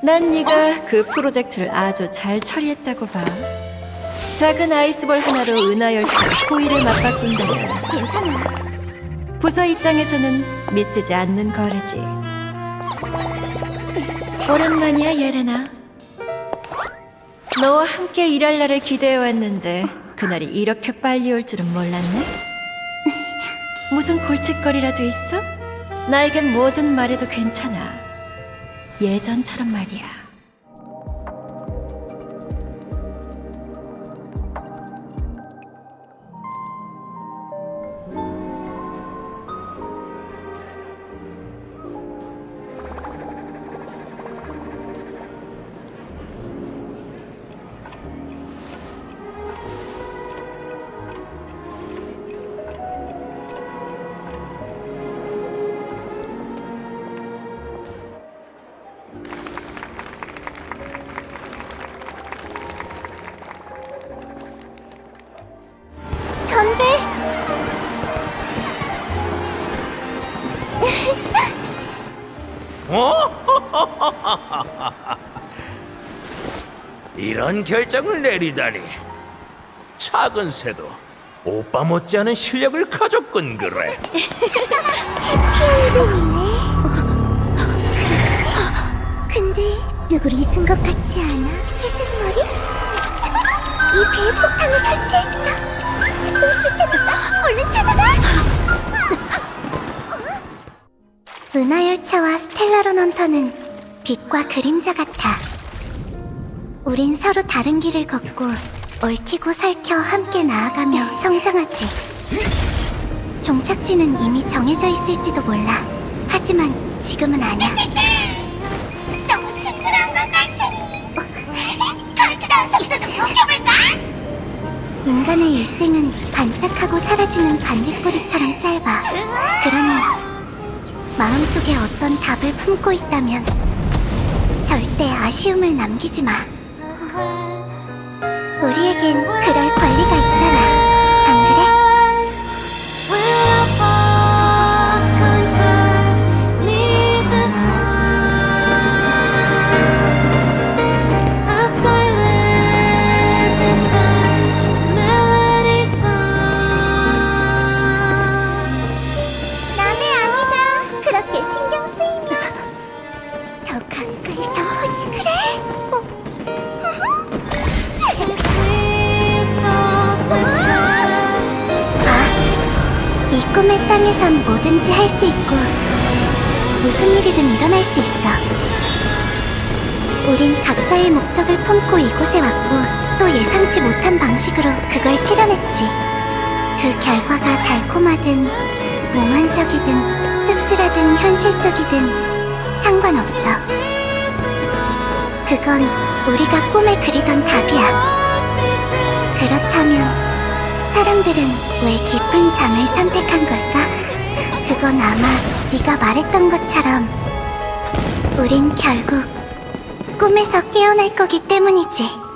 난 네가 그 프로젝트를 아주 잘 처리했다고 봐. 작은 아이스볼 하나로 은하열차 호의를 맞바꾼다면 괜찮아. 부서 입장에서는 믿지지 않는 거래지. 오랜만이야, 예레나. 너와 함께 일할 날을 기대해왔는데 그날이 이렇게 빨리 올 줄은 몰랐네. 무슨 골칫거리라도 있어? 나에겐 뭐든 말해도 괜찮아. 예전처럼 말이야. 이런 결정을 내리다니 작은 새도 오빠 못지않은 실력을 가졌군 그래 피안딩이네. 그렇지. 근데 누굴 잊은 것 같지 않아? 회색 머리? 이 배에 폭탄을 설치했어. 신경 쓸 때부터 얼른 찾아가. 은하 열차와 스텔라론 헌터는 빛과 그림자 같아. 우린 서로 다른 길을 걷고 얽히고 설켜 함께 나아가며 성장하지. 종착지는 이미 정해져 있을지도 몰라. 하지만 지금은 아니야. 너무 싱그러운 것 같으니 좀 녹여볼까? 인간의 일생은 반짝하고 사라지는 반딧불이처럼 짧아. 그러니 마음속에 어떤 답을 품고 있다면 절대 아쉬움을 남기지 마. 우리에겐 그럴 권리 더 가까이서 보지 그래? 아, 이 꿈의 땅에선 뭐든지 할 수 있고 무슨 일이든 일어날 수 있어. 우린 각자의 목적을 품고 이곳에 왔고 또 예상치 못한 방식으로 그걸 실현했지. 그 결과가 달콤하든 몽환적이든 씁쓸하든 현실적이든 상관없어. 그건 우리가 꿈에 그리던 답이야. 그렇다면 사람들은 왜 깊은 잠을 선택한 걸까? 그건 아마 네가 말했던 것처럼 우린 결국 꿈에서 깨어날 거기 때문이지.